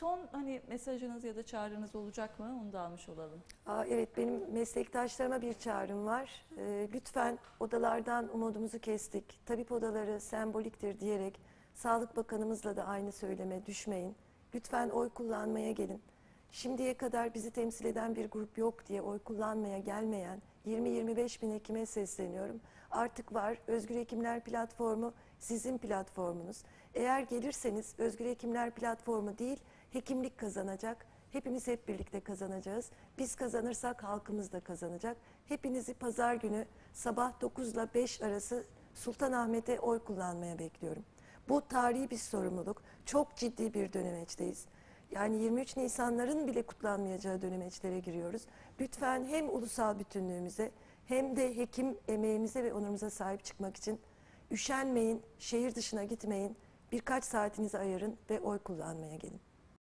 Son hani mesajınız ya da çağrınız olacak mı? Onu da almış olalım. Aa, evet benim meslektaşlarıma bir çağrım var. Ee, lütfen odalardan umudumuzu kestik. Tabip odaları semboliktir diyerek Sağlık Bakanımızla da aynı söyleme düşmeyin. Lütfen oy kullanmaya gelin. Şimdiye kadar bizi temsil eden bir grup yok diye oy kullanmaya gelmeyen 20-25 bin hekime sesleniyorum. Artık var Özgür Hekimler Platformu sizin platformunuz. Eğer gelirseniz Özgür Hekimler Platformu değil hekimlik kazanacak. Hepimiz hep birlikte kazanacağız. Biz kazanırsak halkımız da kazanacak. Hepinizi pazar günü sabah 9 ile 5 arası Sultanahmet'e oy kullanmaya bekliyorum. Bu tarihi bir sorumluluk. Çok ciddi bir dönemeçteyiz. Yani 23 Nisanların bile kutlanmayacağı dönemeçlere giriyoruz. Lütfen hem ulusal bütünlüğümüze hem de hekim emeğimize ve onurumuza sahip çıkmak için üşenmeyin, şehir dışına gitmeyin, birkaç saatinizi ayırın ve oy kullanmaya gelin.